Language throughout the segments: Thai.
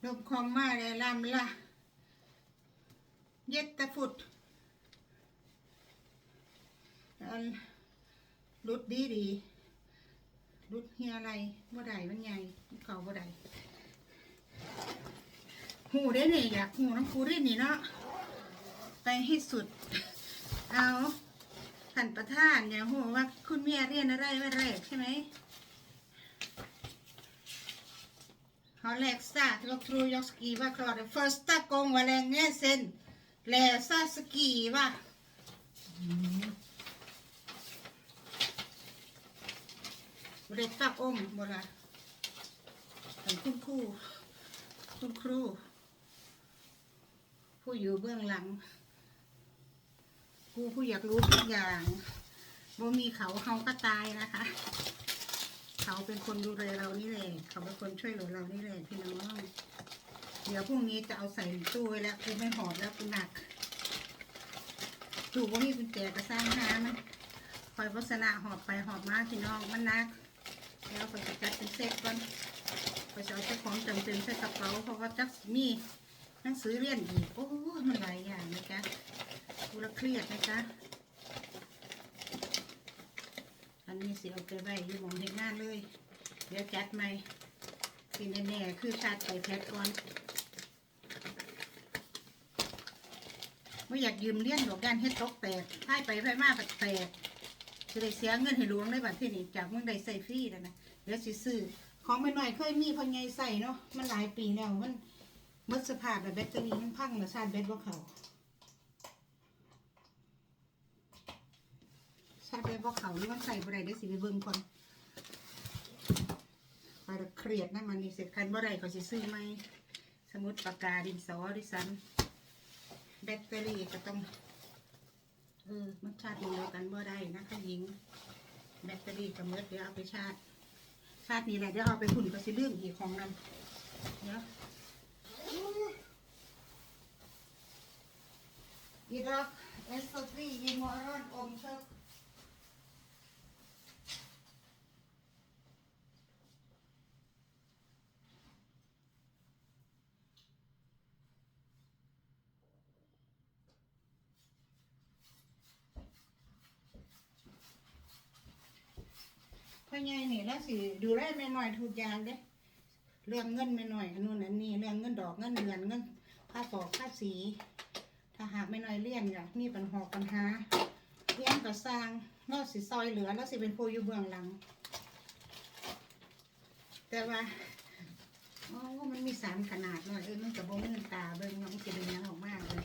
de kommer Det tog 95 styck. เดี๋ยวซะโอ้ยมาเปิดโรงเฟียนแล้วเสืออันซ้ายนี่ก็ไหลดีดีรู้ดีดีเวนตายสก็เยอะแล้วเรนลมคอมมาเลยลำละเย็ดตะฟุดอันรุดดีดีรุดเฮียอะไรบ่ได้มันใหญ่มันเขาบ่ได้หูได้เนี่ยอยากหูน้ำคูได้นี่เนาะไปให้สุด เอาท่านประธานอย่าหูว่าคุณเมียเรียนอะไรไว้แรกใช่ไหม Har läxa, jag tror jag skriver klart det första gången var länge sedan. Läsa, skriva. Mm. Berätta om bara. Men คุณครูคุณครูผู้อยู่เบื้องหลังครูผู้อยากรู้ทุกอย่างบ่มีเขาเขาก็ตายนะคะ เขาเป็นคนดูแลเรานี่แหละเขาเป็นคนช่วยเหลือเรานี่แหละพี่น้องเดี๋ยวพรุ่งนี้จะเอาใส่ตู้ไว้แล้วกูไม่หอบแล้วกูหนักตู้ว่ามีกุญแจกระสร้างหามันคอยวัสนาหอบไปหอบมาพี่น้องมันนัก แล้วคอยจัดเป็นเซ็ตก่อนคอยจะเอาเจ้าของจำเป็นใส่กระเป๋าเพราะว่าจักมีหนังสือเรียนอีกโอ้มันหลายอย่างนะจ๊ะกูละเครียดนะจ๊ะ อันนี้สิเอาไปไว้อยู่หมองเฮ็ดงานเลย เดี๋ยวจัดใหม่ที่แน่ๆคือชาติไปแพ็คก่อนไม่อยากยืมเลี้ยนดอกด้านเฮ็ดตกแตกให้ไปไปมากแตกจะได้เสียเงินให้หลวงได้บัดที่นี่จากเมืองใดใส่ฟรีแล้วนะเดี๋ยวสิซื้อของไม่น้อยเคยมีพอใหญ่ใส่เนาะมันหลายปีแล้วมันมดสภาพแล้วแบตเตอรี่มันพังแล้วชาร์จแบตบ่เขา ชาติไปบอกเขาหรือมันใส่บ่ได้ได้สิไปเบิ่งก่อนคอยเครียดนะมันนี่เสร็จคันบ่ได้เขาสิซื้อไหมสมุดปากกาดินสอดิสันแบตเตอรี่ก็ต้องเออมันชาร์จเดียวกันบ่ได้นะคะหญิง แบตเตอรี่กับเมื่อเดี๋ยวเอาไปชาร์จชาร์จนี่แหละเดี๋ยวเอาไปหุ่นก็สิเรื่องอีกของนั้นเดี๋ยวอีดอกเอสโซทรียีมอรอนอมเชิก พ่อใหญ่นี่แล้วสิดูแลแม่หน้อยทุกอย่างเด้เรื่องเงินแม่หน้อยอันนู้นอันนี้เรื่องเงินดอกเงินเดือนเงินค่าปอกค่าสี ถ้าหากแม่หน้อยเลี้ยงอยากมีปัญหาปัญหาเลี้ยงก็สร้างเราสิซอยเหลือแล้วสิเป็นผู้อยู่เบื้องหลัง แต่ว่าโอ้มันมีสารขนาดหน่อยเออมันกับโบมือตาเบิ่งนาะมันจะเป็นยังออกมากเลย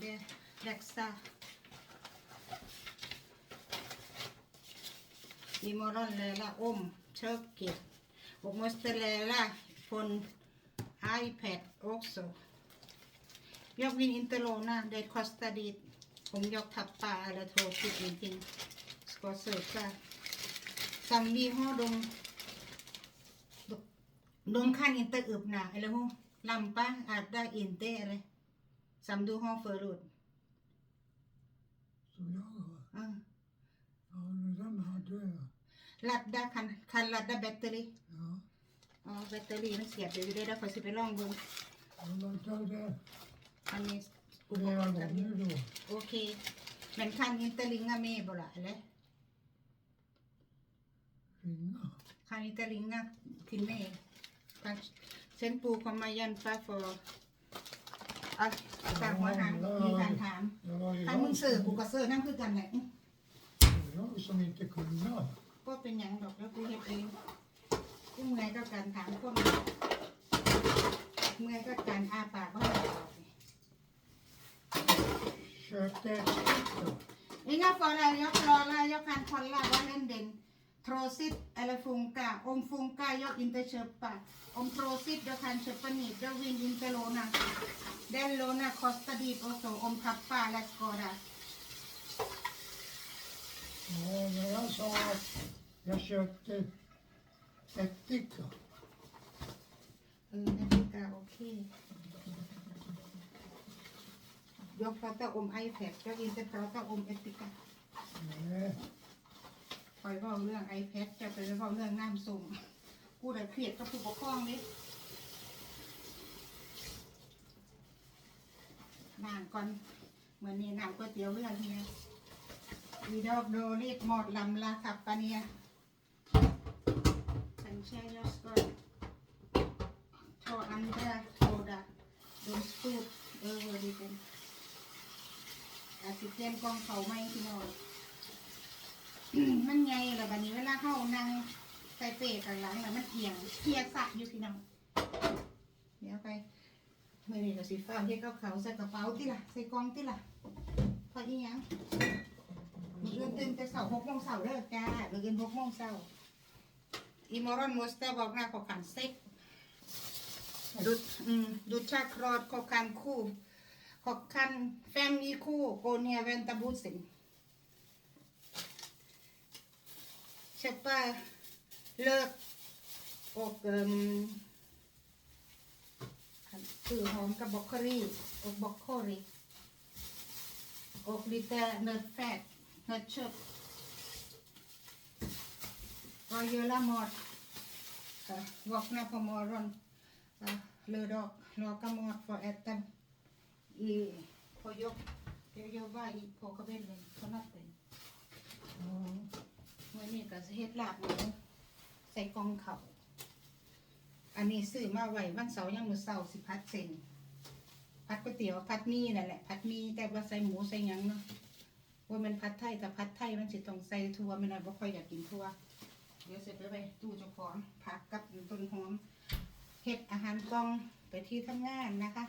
เดเด็กซ่า Imorgonlöla om köket och måste lära från iPad också. Jag vill inte låna, det kostar dit. Om jag tappar eller tråkigt någonting ska söka. Som vi har de, de, de kan inte öppna, eller hur? Lampa är där inte, eller? Som du har förut. Så jag har. Mm. Ja, men den hade jag. Ladda kan, kan ladda batteri. Ja, อ๋อแบตเตอรี่มันเสียบอยู่ได้แล้วขอสิไปลองเบิ่ง jag laddade อันนี้อุป flera กรณ์กัน gånger då. โอเค men kan inte ringa med bara eller Ringa. kan inte ringa till mig kan sen på komma hjälpa för att ฝากหัวหางมีการถาม Det var ju ถ้ามึง jag, เสิร์ฟกูก็เสิร์ฟนั่นคือกันแหละอื้อ jag som inte kunde. ก็เป็นอย่างดอกแล้วกูเฮ็ดเองกูเมื่อยก็การถามพวกเมื่อยก็การอาปากว่าให้ตอบนี่ Köpte ett stycke. Inga fara, jag klarar, jag kan kolla vad den den Trosit eller funka. Om funka, jag inte köpa. Om trosit, jag kan köpa nytt. Jag vill inte låna. Den låna kostar dyrt också om pappa eller skada. Ja, när jag sa att jag köpte ättika. Mm, Etika, okej. Jag pratar om iPad. Jag inte pratar om Etika. Nej, คอยเว่าเรื่อง iPad จะไปเว่าเรื่องน้ำส้มกูได้เครียดกับผู้ปกครองนี่นางก่อนเหมือนนี้นางก๋วยเตี๋ยวเรื่องเนี่ย วีดอกโดรีดหมอดลำลาขับปะเนี่ยฉันแช่ยอสก่อนโทรอันเดอร์โทรดักโดนสตูดเออดีเป็นอาสิเตรียมกองเขาไม่พี่น้องมันไงล่ะบัดนี้เวลาเข้านั่งใส่เปรกันหลังแล้วมันเอียงเทียสักอยู่พี่น้องเดี๋ยวไปเมื่อนี้ก็สิฟ้าเฮ็ดกับเขาใส่กระเป๋าติล่ะใส่กองติล่ะพออีหยัง อื่นตื่นแต่เสาหกโมงเสาเด้อจ้ามืออื่นหกโมงเสาอีมอรอนมอสเตอร์บอกหน้าขอขันเซ็กดูดอืมดูดชาครอดขอคันคู่ขอคันแฟมมีคู่โกเนียเวนตาบูสิน köpa lök och um, surhom broccoli och broccoli och lite nötfett, nötkött. Vad gör mat? Uh, vakna på morgonen, uh, lördag, laga mat för att äta i, på jobb. Jag jobbar i, på kvällen, på natten. ja, มื่อนี้ก็สิเฮ็ดลาบหมูใส่กองเขาอันนี้ซื้อมาไว้วันเสาร์ยังมื้อเสาร์สิพัดเส้นพัดก๋วยเตี๋ยวพัดมีนั่นแหละ พัดมีแต่ว่าใส่หมูใส่ยังเนาะ ว่ามันพัดไทยแต่พัดไทยมันสิต้องใส่ถั่วไม่น้อยบ่ค่อยอยากกินถั่วเดี๋ยวเสร็จไปไว้ตู้เจ้าของผักกับต้นหอมเฮ็ดอาหารกล่องไปที่ทำงานนะคะ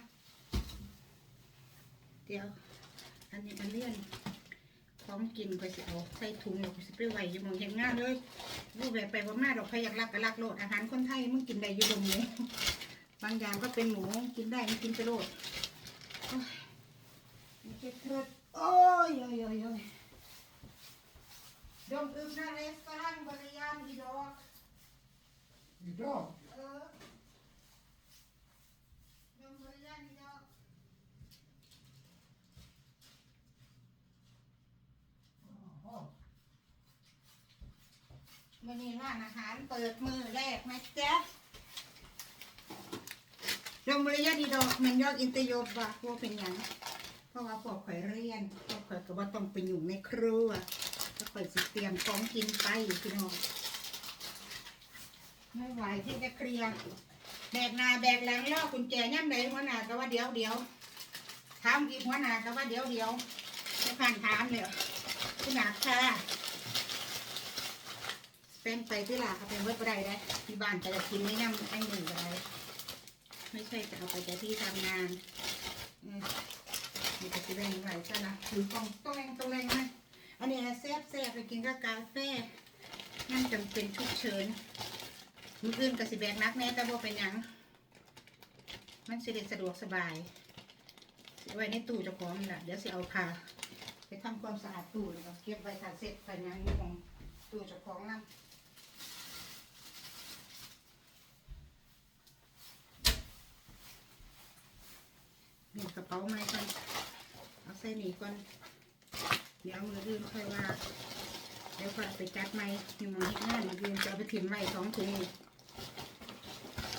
เดี๋ยว อันนี้มันเลี่ยนพร้อมกินก็สิเอาใส่ถุงแล้วก็สิไปไหวอยู่มองเห็นงานเลยรูปแบบไปว่ามาดอกพอยากรักก็รักโลดอาหารคนไทยมึงกินได้อยู่ตรงนี้บางอย่างก็เป็นหมูกินได้ไม่กินไปโลดโอ้ยเจ็บเถิด โอ้ยโอ้ยโอ้ยโอ้ยดมอึบนะเรสตอรังบริยามอีดอก idag. เออดมบริยามอีดอก Jaha. วันนี้ร้านอาหารเปิดมือแรกนะจ๊ะโรงเรียนดีดอกมันยอดอินเตอร์โยบะพวกเป็นหยัง เพราะว่าพวกข่อยเรียนพวกข่อยก็ว่าต้องไปอยู่ในครัวก็ข่อยสิเตรียมของกินไปพี่น้องไม่ไหวที่จะเคลียร์แบกนาแบกหลังล่อกุญแจย่ำไหนหัวหน้าก็ว่าเดี๋ยวเดี๋ยวถามอีกหัวหน้าก็ว่าเดี๋ยวเดี๋ยวจะผ่านถามเลยคุณหนาค่ะเป็นไปที่ลาเขาเป็นเวิร์ดไรได้ที่บ้านจะกินไม่ย่ำไอ้หนึ่งอะไรไม่ใช่จะเอาไปแต่ที่ทำงานอืม มีแต่ที่แรงไหวซะนะถือกล่องต้องแรงต้องแรงนะอันนี้แซ่บแซ่บไปกินกับกาแฟนั่นจำเป็นฉุกเฉินมืออื่นกับสิแบกนักแน่แต่บ่เป็นยังมันสิเด็สะดวกสบายสไว้ในตู้เจ้าของนี่แหละเดี๋ยวสิเอาพาไปทำความสะอาดตู้แล้วก็เก็บไว้ทานเสร็จไปยังของตู้เจ้าของนั่นเบี่ยงกระเป๋าไม้ก่อนเอาใส่หนี ก่อน เดี๋ยวมืออื่นค่อยว่า เดี๋ยวค่อยเอาไปจัดไม้มีหมองที่งานมืออื่นจะไปถิ่มไว้สองถุงนี่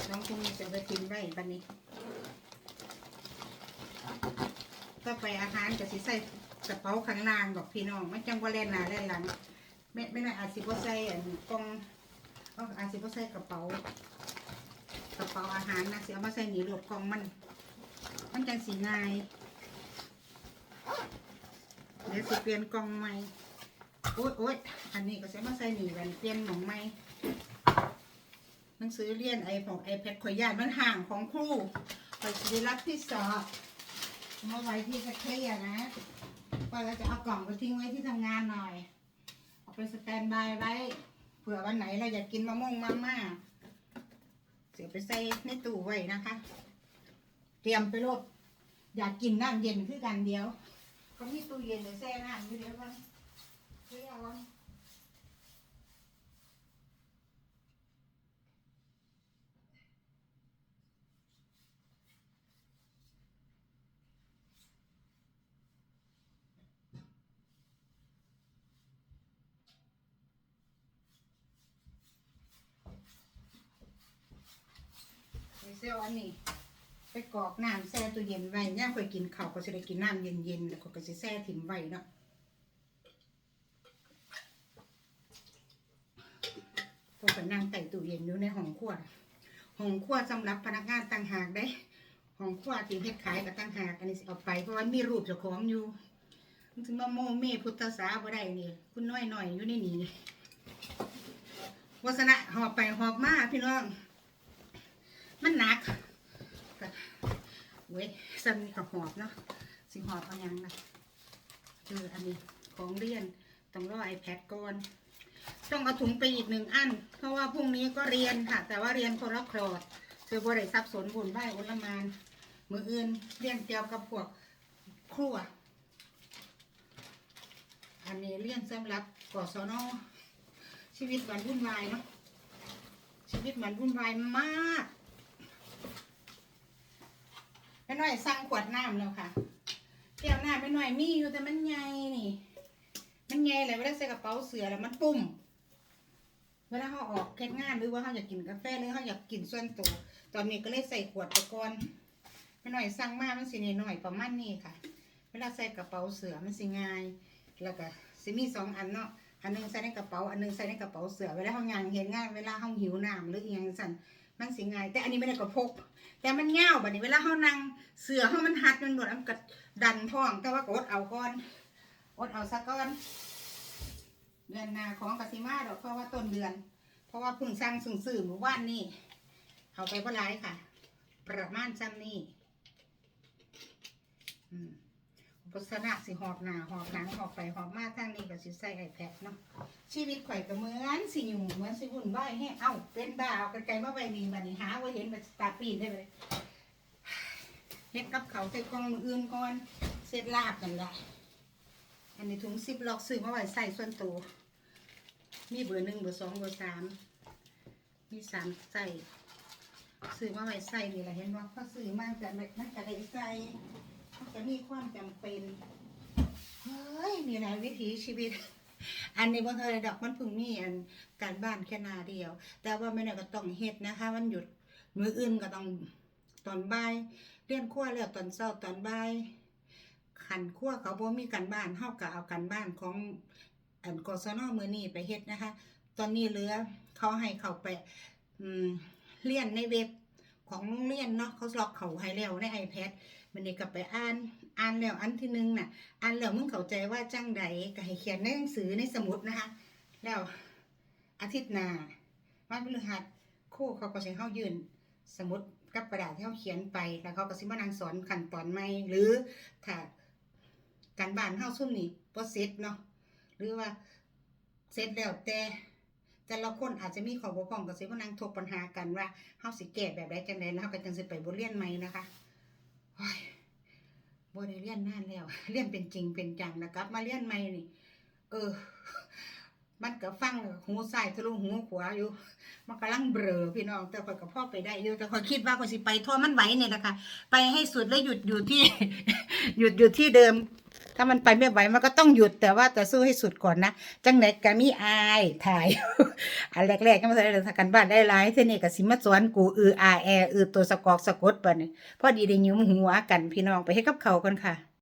สองถุงนี่จะไปถิ่มไว้บันนี้ก็ไปอาหารก็สิใส่กระเป๋าข้างล่างดอกพี่น้องมันจังว่าแล่นหน้าแล่นหลังไม่ไม่น่าอาจสิบ่ใส่อันกล่องอาอาจสิบ่ใส่กระเป๋ากระเป๋าอาหารนะสิเอามาใส่หนีรถกล่องมัน มันจังสีง่าย เดี๋ยวสิเปลี่ยนกล่องใหม่โอ๊ยโอ๊ยอันนี้ก็สิเอามาใส่หนีกันเปลี่ยนหมองใหม่หนังสือเรียนไอของไอแพดข่อยานมันห่างของครูข่อยสิได้รับที่สอบมาไว้ที่จะเคลียนะว่าเราจะเอากล่องไปทิ้งไว้ที่ทำงานหน่อย เอาไปสแตนบายไว้เผื่อวันไหนเราอยากกินมะม่วงมาม่าเสียไปใส่ในตู้ไว้นะคะ เตรียมไปโลดอยากกินน้ำเย็นคือกันเดียว เขามีตู้เย็นเลยแช่น้ำอยู่เดียวกันเพื่อเอาไปเซลอันนี้ ไปกรอกน้ำแช่ตู้เย็นไว้ย่ามเคยกินข้าวก็จะได้กินน้ำเย็นๆแล้วก็จะแช่ถิ่มไว้เนาะพวกไปนั่งใต้ตู้เย็นอยู่ในห้องครัวห้องครัวสำหรับพนักงานต่างหากได้ห้องครัวที่เฮ็ดขายกับต่างหากอันนี้เอาไปเพราะว่ามีรูปเจ้าของอยู่ถึงมาโมเมพุทธศาบ่ได้นี่ คุณน้อยหน่อยอยู่ในนี้วาสนะหอบไปหอบมาพี่น้อง มันหนัก ก็เว้ยซ้ำนี่ก็หอบเนาะสิหอบเอายังนะคืออันนี้ของเรียนต้องรอ iPad ก่อนต้องเอาถุงไปอีกหนึ่งอัน เพราะว่าพรุ่งนี้ก็เรียนค่ะ แต่ว่าเรียนคนละคลอดเธอบ่ได้ซับสนบุญไหวอุลมาน มืออื่นเรียนเกี่ยวกับพวกครัว อันนี้เรียนสำหรับกศนอชีวิตมันวุ่นวายเนาะชีวิตมันวุ่นวายมาก แม่น้อยสั่งขวดน้ำแล้วค่ะแก้วน้ำแม่น้อยมีอยู่แต่มันใหญ่นี่ มันใหญ่เลยเวลาใส่กระเป๋าเสือแล้วมันปุ่มเวลาเขาออกแค่งานหรือว่าเขาอยากกินกาแฟหรือเขาอยากกินส่วนตัวตอนนี้ก็เลยใส่ขวดไปก่อนแม่น้อยสั่งมามันสินหน่อยประมาณนี้ค่ะ เวลาใส่กระเป๋าเสือมันสิง่าย แล้วก็สิมีสองอันเนาะ อันหนึงใส่ในกระเป๋า อันหนึงใส่ในกระเป๋าเสือ เวลาเขางานเห็นงาน เวลาเขาหิวน้ำหรืออหยังสั่นมันสิง่าย แต่อันนี้ไม่ได้กระพก แต่มันเงาวบัดนี้เวลาเขานั่งเสือเขามันหัดมันหมดมันก็ดันท้องแต่ว่าก็อดเอาก่อนอดเอาซะก่อนเดือนนาของกสิมาดอกเพราะว่าต้นเดือน เพราะว่าเพิ่งสร้างสื่อสื่อเมื่อวานนี่เอาไปก็ร้ายค่ะ ประมาณซ้ำนี่อืม อุปสนะสิหอบหนาหอบหลังหอบไปหอบมาทางนี้ก็สิใส่ไอแพดเนาะชีวิตข่อยก็เหมือนสิอยู่เหมือนสิวุ่นวายให้เอ้าเป็นบ้าเอากันไกลมาไว้นี่บัดนี้หาว่าเห็นบัดตาปีนได้เลยเฮ็ดกับเขาใส่กล่องอื่นก่อนเสร็จลาบกันละอันนี้ถุงซิปล็อกซื้อมาไว้ใส่ส่วนตัวมีเบอร์หนึ่งเบอร์สองเบอร์สามมีสามใส่ซื้อมาไว้ใส่นี่แหละเห็นว่าเขาซื้อมาแต่มันจะได้ใส่ จะมีความจำเป็นเฮ้ยนี่แหละวิถีชีวิต อันนี้บ่เคยดอกมันพิ่งมีอันการบ้านแค่นาเดียว แต่ว่าไม่ได้ก็ต้องเฮ็ดนะคะวันหยุดมืออื่นก็ต้องตอนบ่ายเรียนครัวแล้วตอนเช้าตอนบ่ายขันครัวเขาบ่มีการบ้านเฮาก็เอาการบ้านของอันกศนมือนี้ไปเฮ็ดนะคะ ตอนนี้เหลือเขาให้เขาไปอืมเรียนในเว็บของโรงเรียนเนาะเขาล็อกเขาให้แล้วใน iPad มันนี่ก็ไปอ่าน อ่านแล้วอันที่หนึ่งน่ะ อ่านแล้วมึงเข้าใจว่าจังใดก็ให้เขียนในหนังสือในสมุดนะคะ แล้วอาทิตย์หน้าวันพฤหัสครูเขาก็สิเข้ายืนสมุดกับกระดาษที่เขาเขียนไปแล้วเขาก็สิมานั่งสอนขั้นตอนใหม่หรือถ้าการบ้านเฮาซุ่มนี่บ่เสร็จเนาะหรือว่าเสร็จแล้วแต่แต่ละคนอาจจะมีข้อบกพร่องก็สิมานั่งถกปัญหากันว่าเฮาสิแก้แบบใดจังใดแล้วเฮาก็จังสิไปบทเรียนใหม่นะคะ บ่ได้เรียนนานแล้วเรียนเป็นจริงเป็นจังนะครับมาเรียนใหม่นี่ เออ มันก็ฟังหูซ้ายทะลุหูขวาอยู่ มันกำลังเบลอพี่น้อง แต่ข่อยก็พอไปได้อยู่แต่ค่อยคิดว่าข่อยสิไปทั่วมันไหวเนี่ยนะคะ ไปให้สุดแล้วหยุดอยู่ที่ หยุดอยู่ที่เดิม ถ้ามันไปไม่ไหวมันก็ต้องหยุดแต่ว่าแต่สู้ให้สุดก่อนนะ จังไหนก็มีอายถ่าย อันแรกๆก็มาใส่เรื่องกันบ้านได้หลายเท่านี้ก็สิมาสวนกูอืออาแออือตัวสะกอกสะกดไปเนี่พอดีได้ยุมหัวกันพี่น้องไปให้กับเขากันค่ะ